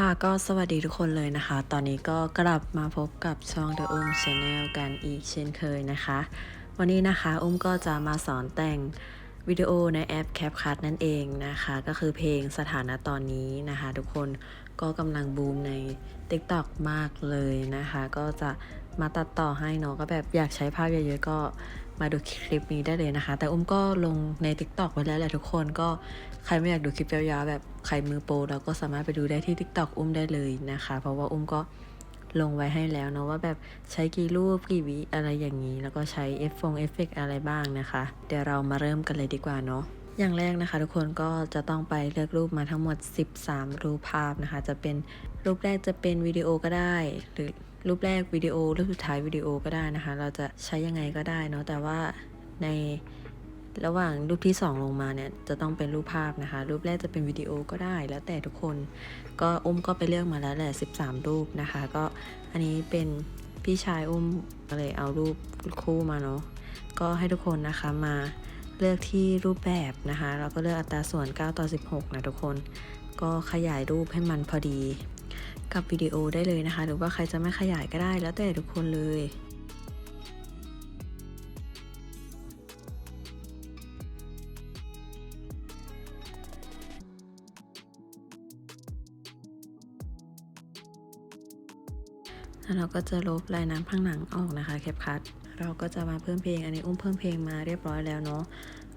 ค่ะก็สวัสดีทุกคนเลยนะคะ ตอนนี้ก็กลับมาพบกับช่อง The Um Channel กันอีกเช่นเคยนะคะ วันนี้นะคะอุ้มก็จะมาสอนแต่งวิดีโอในแอป CapCut นั่นเองนะคะ ก็คือเพลงสถานะตอนนี้นะคะ ทุกคนก็กำลังบูมใน TikTok มากเลยนะคะ ก็จะมาตัดต่อให้เนาะก็แบบอยากใช้ภาพเยอะๆก็มาดูคลิปนี้ได้เลยนะคะ แต่อุ้มก็ลงใน TikTok ไว้แล้วแหละทุกคนก็ ใครไม่อยากดูคลิปยาวๆแบบใครมือโปรเราก็สามารถไปดูได้ที่ TikTok อุ้มได้เลยนะคะ เพราะว่าอุ้มก็ลงไว้ให้แล้วเนาะว่าแบบใช้กี่รูปกี่วิอะไรอย่างนี้ แล้วก็ใช้เอฟฟงเอฟเฟกอะไรบ้างนะคะ เดี๋ยวเรามาเริ่มกันเลยดีกว่าเนาะอย่างแรกนะคะ ทุกคนก็จะต้องไปเลือกรูปมาทั้งหมด 13 รูปภาพนะคะ จะเป็นรูปแรกจะเป็นวิดีโอก็ได้ หรือรูปแรกวิดีโอรูปสุดท้ายวิดีโอก็ได้นะคะ เราจะใช้ยังไงก็ได้เนาะแต่ว่าใน ระหว่างรูปที่ 2 ลงมาเนี่ยจะต้องเป็นรูปภาพนะคะ รูปแรกจะเป็นวิดีโอก็ได้ แล้วแต่ทุกคน ก็อุ้มก็ไปเลือกมาแล้วแหละ 13 รูปนะคะ ก็อันนี้เป็นพี่ชายอุ้มก็เลยเอารูปคู่มาเนาะ ก็ให้ทุกคนนะคะมาเลือกที่รูปแบบนะคะ เราก็เลือกอัตราส่วน 9 ต่อ 16 นะทุกคน ก็ขยายรูปให้มันพอดี กับวิดีโอได้เลยนะคะ หรือว่าใครจะไม่ขยายก็ได้แล้วแต่ทุกคนเลย แล้วเราก็จะลบลายน้ำข้างหลังออกนะคะแคปคัดเราก็จะมาเพิ่มเพลง อันนี้อุ้มเพิ่มเพลงมาเรียบร้อยแล้วเนาะ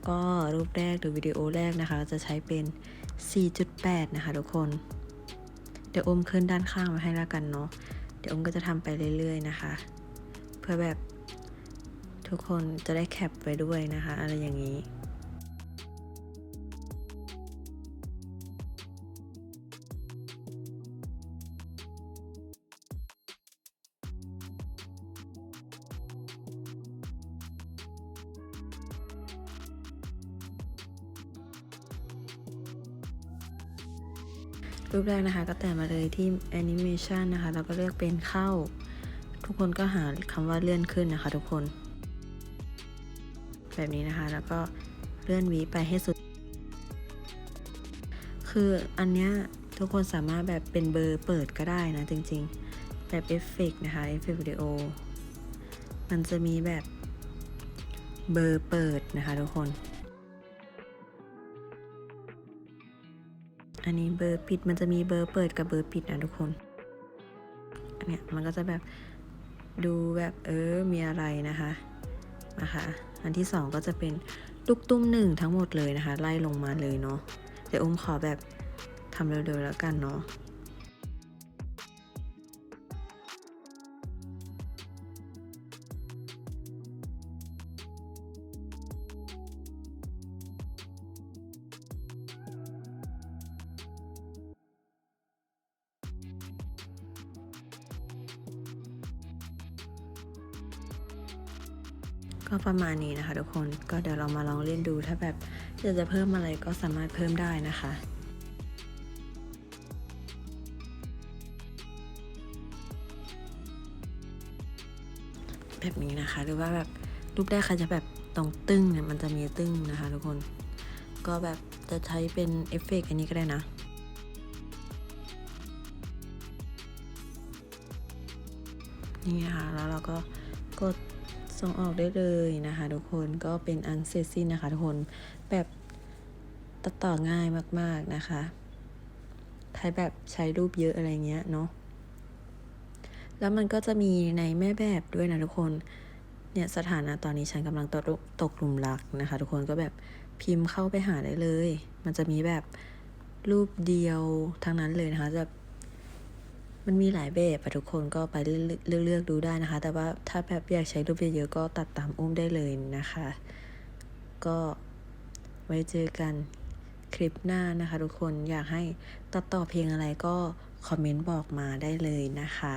ก็รูปแรกหรือวิดีโอแรกนะคะ จะใช้เป็น 4.8 นะคะทุกคน เดี๋ยวอุ้มขึ้นด้านข้างมาให้แล้วกันเนาะเดี๋ยวอุ้มก็จะทำไปเรื่อยๆนะคะ เพื่อแบบทุกคนจะได้แคปไว้ด้วยนะคะ อะไรอย่างนี้ รูปแรกนะคะก็แต่มาเลยที่ Animation นะคะเราก็เลือกเป็นเข้า ทุกคนก็หาคำว่าเลื่อนขึ้นนะคะ ทุกคน แบบนี้นะคะแล้วก็เลื่อนวีไปให้สุด คืออันเนี้ยทุกคนสามารถแบบเป็นเบอร์เปิดก็ได้นะจริงๆ แบบเอฟเฟกนะคะเอฟเฟกวิดีโอมันจะมีแบบเบอร์เปิดนะคะทุกคน อันนี้เบอร์ปิดมันจะมีเบอร์เปิดกับเบอร์ปิดนะทุกคนอันเนี้ยมันก็จะแบบดูแบบเออมีอะไรนะคะนะคะอันที่สองก็จะเป็นลูกตุ้มหนึ่งทั้งหมดเลยนะคะ ไล่ลงมาเลยเนาะเดี๋ยวอุ้มขอแบบทำเร็วๆแล้วกันเนาะ ก็ประมาณนี้นะคะทุกคนก็เดี๋ยวเรามาลองเล่นดู ถ้าแบบอยากจะเพิ่มอะไรก็สามารถเพิ่มได้นะคะแบบนี้นะคะ หรือว่าแบบรูปแรกใครจะแบบตรงตึ้งเนี่ยมันจะมีตึ้งนะคะ ทุกคน ก็แบบจะใช้เป็นเอฟเฟกต์อันนี้ก็ได้นะนี่ค่ะแล้วเราก็กด ส่งออกได้เลยนะคะ ทุกคนก็เป็นอันเสร็จสิ้นนะคะทุกคนแบบตัดต่อง่ายมาก ๆนะคะใครแบบใช้รูปเยอะอะไรเงี้ยเนาะแล้วมันก็จะมีในแม่แบบด้วยนะทุกคนเนี่ยสถานะตอนนี้ฉันกำลังตกตกหลุมรักนะคะ ทุกคนก็แบบพิมพ์เข้าไปหาได้เลย มันจะมีแบบรูปเดียวทั้งนั้นเลยนะคะจะ มันมีหลายแบบอะทุกคนก็ไปเลือกเลือกดูได้นะคะ แต่ว่าถ้าแบบอยากใช้รูปเยอะๆก็ตัดตามอุ้มได้เลยนะคะ ก็ไว้เจอกันคลิปหน้านะคะ ทุกคนอยากให้ตัดต่อเพลงอะไรก็คอมเมนต์บอกมาได้เลยนะคะ